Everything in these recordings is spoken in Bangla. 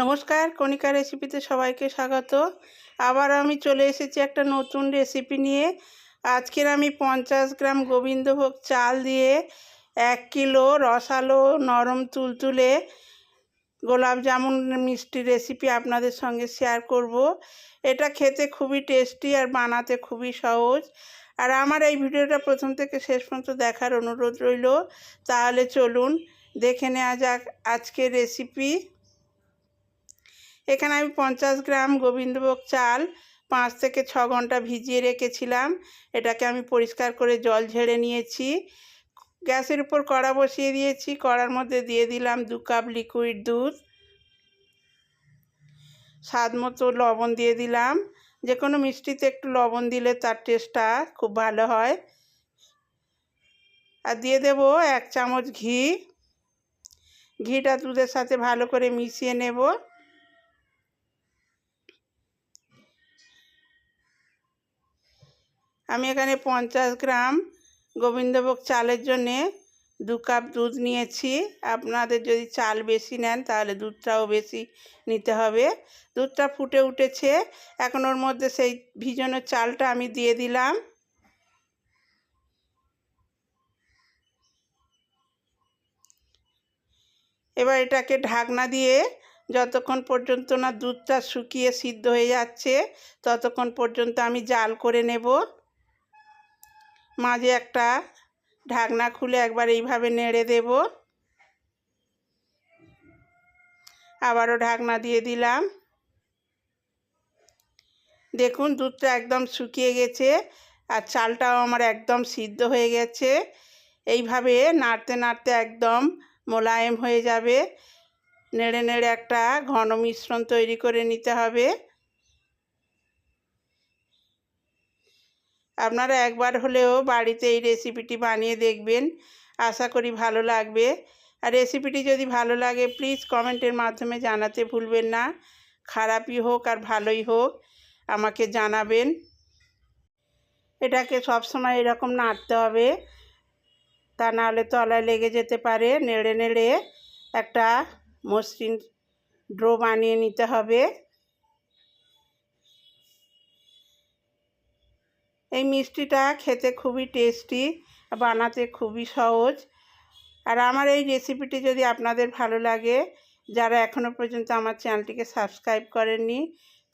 নমস্কার, কণিকা রেসিপিতে সবাইকে স্বাগত। আবার আমি চলে এসেছি একটা নতুন রেসিপি নিয়ে। আজকের আমি পঞ্চাশ গ্রাম গোবিন্দভোগ চাল দিয়ে এক কিলো রসালো নরম তুলতুলে গোলাপ জামুন মিষ্টি রেসিপি আপনাদের সঙ্গে শেয়ার করব। এটা খেতে খুবই টেস্টি আর বানাতে খুবই সহজ। আর আমার এই ভিডিওটা প্রথম থেকে শেষ পর্যন্ত দেখার অনুরোধ রইল। তাহলে চলুন, দেখে নেওয়া যাক আজকের রেসিপি এখানে আমি পঞ্চাশ গ্রাম গোবিন্দভোগ চাল পাঁচ থেকে ছ ঘণ্টা ভিজিয়ে রেখেছিলাম। এটাকে আমি পরিষ্কার করে জল ঝেড়ে নিয়েছি। গ্যাসের উপর কড়া বসিয়ে দিয়েছি। কড়ার মধ্যে দিয়ে দিলাম দু কাপ লিকুইড দুধ। স্বাদ মতো লবণ দিয়ে দিলাম। যে কোনো মিষ্টিতে একটু লবণ দিলে তার টেস্টটা খুব ভালো হয়। আর দিয়ে দেব এক চামচ ঘি। ঘিটা দুধের সাথে ভালো করে মিশিয়ে নেব। আমি এখানে পঞ্চাশ গ্রাম গোবিন্দভোগ চালের জন্যে দু কাপ দুধ নিয়েছি। আপনাদের যদি চাল বেশি নেন, তাহলে দুধটাও বেশি নিতে হবে। দুধটা ফুটে উঠেছে। এখন ওর মধ্যে সেই ভিজানো চালটা আমি দিয়ে দিলাম। এবার এটাকে ঢাকনা দিয়ে যতক্ষণ পর্যন্ত না দুধটা শুকিয়ে সিদ্ধ হয়ে যাচ্ছে, ততক্ষণ পর্যন্ত আমি জাল করে নেব। মাঝে একটা ঢাকনা খুলে একবার এইভাবে নেড়ে দেব। আবারও ঢাকনা দিয়ে দিলাম। দেখুন, দুধটা একদম শুকিয়ে গেছে আর চালটাও আমার একদম সিদ্ধ হয়ে গেছে। এইভাবে নাড়তে নাড়তে একদম মোলায়েম হয়ে যাবে। নেড়ে নেড়ে একটা ঘন মিশ্রণ তৈরি করে নিতে হবে। আপনারা একবার হলেও বাড়িতে এই রেসিপিটি বানিয়ে দেখবেন। আশা করি ভালো লাগবে। আর রেসিপিটি যদি ভালো লাগে প্লিজ কমেন্টের মাধ্যমে জানাতে ভুলবেন না। খারাপই হোক আর ভালোই হোক, আমাকে জানাবেন। এটাকে সবসময় এরকম নাড়তে হবে, তা নাহলে তলায় লেগে যেতে পারে। নেড়ে নেড়ে একটা মসৃণ ড্রো বানিয়ে নিতে হবে। এই মিষ্টিটা খেতে খুবই টেস্টি বানাতে খুবই সহজ। আর আমার এই রেসিপিটি যদি আপনাদের ভালো লাগে, যারা এখনও পর্যন্ত আমার চ্যানেলটিকে সাবস্ক্রাইব করেননি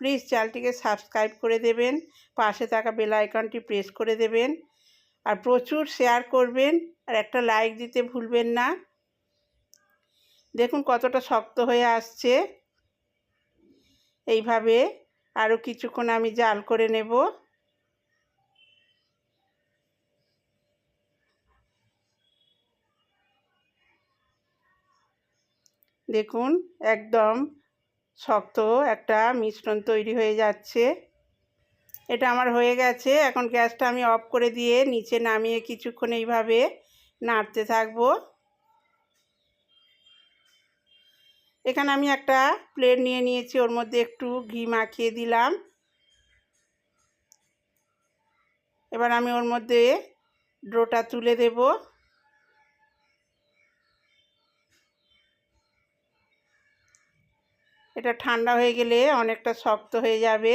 প্লিজ চ্যানেলটিকে সাবস্ক্রাইব করে দেবেন, পাশে থাকা বেল আইকনটি প্রেস করে দেবেন, আর প্রচুর শেয়ার করবেন, আর একটা লাইক দিতে ভুলবেন না। দেখুন কতটা শক্ত হয়ে আসছে। এইভাবে আরও কিছুক্ষণ আমি জাল করে নেব। দেখুন, একদম শক্ত একটা মিশ্রণ তৈরি হয়ে যাচ্ছে। এটা আমার হয়ে গেছে। এখন গ্যাসটা আমি অফ করে দিয়ে নিচে নামিয়ে কিছুক্ষণ এইভাবে নাড়তে থাকব। এখানে আমি একটা প্লেট নিয়ে নিয়েছি, ওর মধ্যে একটু ঘি মাখিয়ে দিলাম। এবার আমি ওর মধ্যে ডোটা তুলে দেবো। এটা ঠান্ডা হয়ে গেলে অনেকটা শক্ত হয়ে যাবে।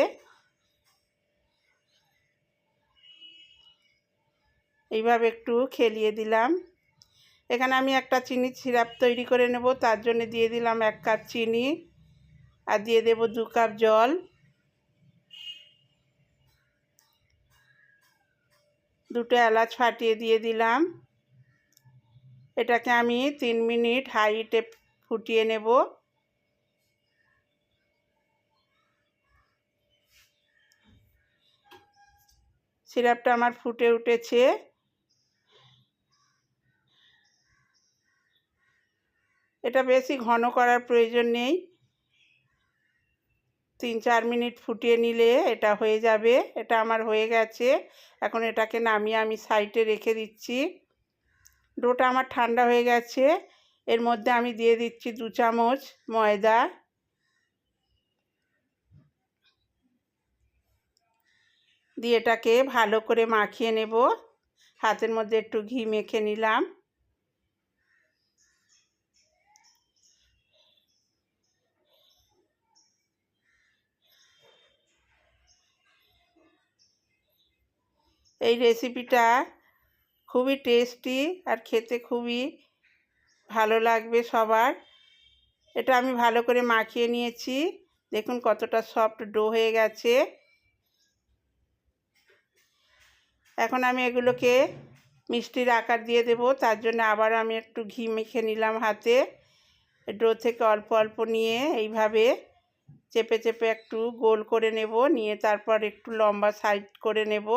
এইভাবে একটু খেলিয়ে দিলাম। এখানে আমি একটা চিনি সিরাপ তৈরি করে নেব, তার জন্য দিয়ে দিলাম এক কাপ চিনি আর দিয়ে দেব দু কাপ জল। দুটো এলাচ ফাটিয়ে দিয়ে দিলাম। এটাকে আমি তিন মিনিট হাই হিটে ফুটিয়ে নেব। সিরাপটা আমার ফুটে উঠেছে। এটা বেশি ঘন করার প্রয়োজন নেই। তিন চার মিনিট ফুটিয়ে নিলে এটা হয়ে যাবে। এটা আমার হয়ে গেছে। এখন এটাকে নামিয়ে আমি সাইডে রেখে দিচ্ছি। ডোটা আমার ঠান্ডা হয়ে গেছে। এর মধ্যে আমি দিয়ে দিচ্ছি দু চামচ ময়দা। দিয়ে এটাকে ভালো করে মাখিয়ে নেব। হাতের মধ্যে একটু ঘি মেখে নিলাম। এই রেসিপিটা খুবই টেস্টি আর খেতে খুবই ভালো লাগবে সবার। এটা আমি ভালো করে মাখিয়ে নিয়েছি। দেখুন কতটা সফট ডো হয়ে গেছে। এখন আমি এগুলোকে মিষ্টির আকার দিয়ে দেব। তার জন্য আবার আমি একটু ঘি মেখে নিলাম হাতে। ডো থেকে অল্প অল্প নিয়ে এইভাবে চেপে চেপে একটু গোল করে নেব। নিয়ে তারপর একটু লম্বা সাইড করে নেব।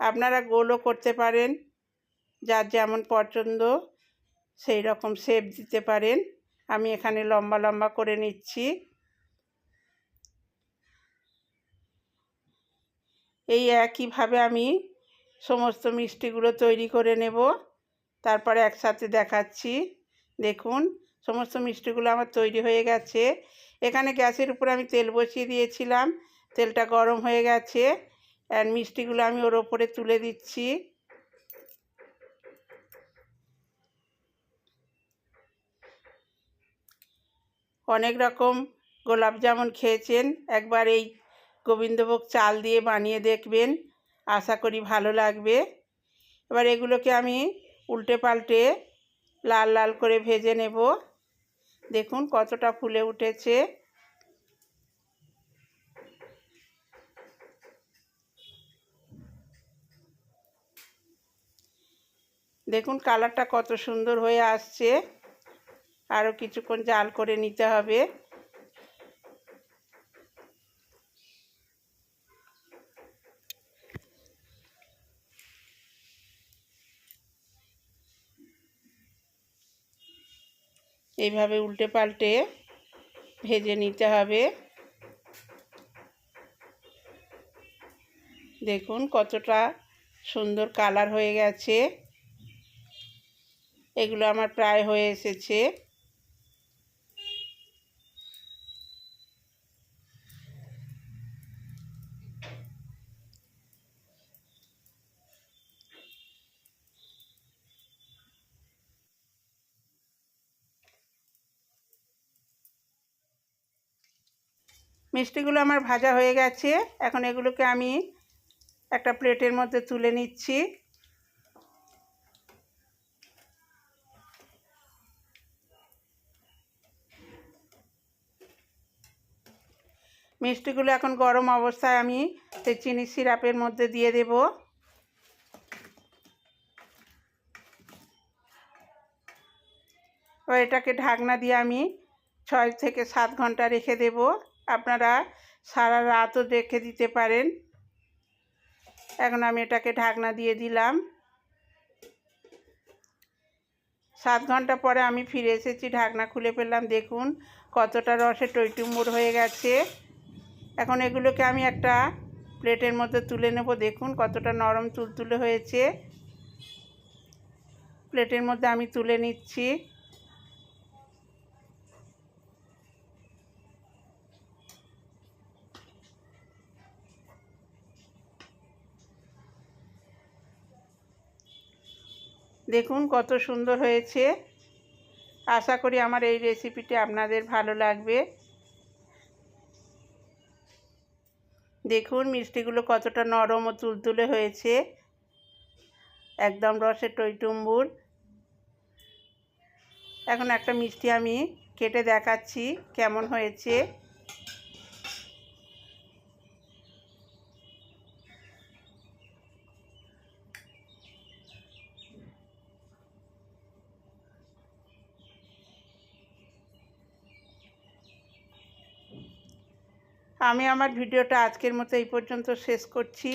আপনারা গোলও করতে পারেন। যার যেমন পছন্দ সেই রকম শেপ দিতে পারেন। আমি এখানে লম্বা লম্বা করে নিচ্ছি। এই একইভাবে আমি সমস্ত মিষ্টিগুলো তৈরি করে নেব। তারপরে একসাথে দেখাচ্ছি। দেখুন, সমস্ত মিষ্টিগুলো আমার তৈরি হয়ে গেছে। এখানে গ্যাসের উপরে আমি তেল বসিয়ে দিয়েছিলাম। তেলটা গরম হয়ে গেছে আর মিষ্টিগুলো আমি ওর ওপরে তুলে দিচ্ছি। অনেক রকম গোলাপ জামুন খেয়েছেন। একবার এই গোবিন্দভোগ চাল দিয়ে বানিয়ে দেখবেন। আশা করি ভালো লাগবে। এবার এগুলোকে আমি উল্টে পাল্টে লাল লাল করে ভেজে নেব। দেখুন কতটা ফুলে উঠেছে। দেখুন কালারটা কত সুন্দর হয়ে আসছে। আরও কিছুক্ষণ জাল করে নিতে হবে। এইভাবে উল্টে পাল্টে ভেজে নিতে হবে। দেখুন কতটা সুন্দর কালার হয়ে গেছে। এগুলো আমার প্রায় হয়ে এসেছে। মিষ্টিগুলো আমার ভাজা হয়ে গেছে। এখন এগুলোকে আমি একটা প্লেটের মধ্যে তুলে নিচ্ছি। মিষ্টিগুলো এখন গরম অবস্থায় আমি সেই চিনি সিরাপের মধ্যে দিয়ে দেব। এটাকে ঢাকনা দিয়ে আমি ছয় থেকে সাত ঘণ্টা রেখে দেব। আপনারা সারা রাতও রেখে দিতে পারেন। এখন আমি এটাকে ঢাকনা দিয়ে দিলাম। সাত ঘণ্টা পরে আমি ফিরে এসেছি, ঢাকনা খুলে ফেললাম। দেখুন কতটা রসে টইটুম্বুর হয়ে গেছে। এখন এগুলোকে আমি একটা প্লেটের মধ্যে তুলে নেব। দেখুন কতটা নরম তুলতুলে হয়েছে। প্লেটের মধ্যে আমি তুলে নিচ্ছি। দেখুন কত সুন্দর হয়েছে। আশা করি আমার এই রেসিপিটি আপনাদের ভালো লাগবে। দেখুন মিষ্টিগুলো কতটা নরম ও তুলতুলে হয়েছে। একদম রসে টইটুম্বুর। এখন একটা মিষ্টি আমি কেটে দেখাচ্ছি কেমন হয়েছে। আমি আমার ভিডিওটা আজকের মতো এই পর্যন্ত শেষ করছি।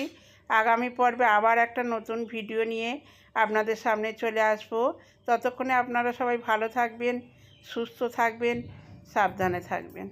আগামী পর্বে আবার একটা নতুন ভিডিও নিয়ে আপনাদের সামনে চলে আসব। ততক্ষণে আপনারা সবাই ভালো থাকবেন, সুস্থ থাকবেন, সাবধানে থাকবেন।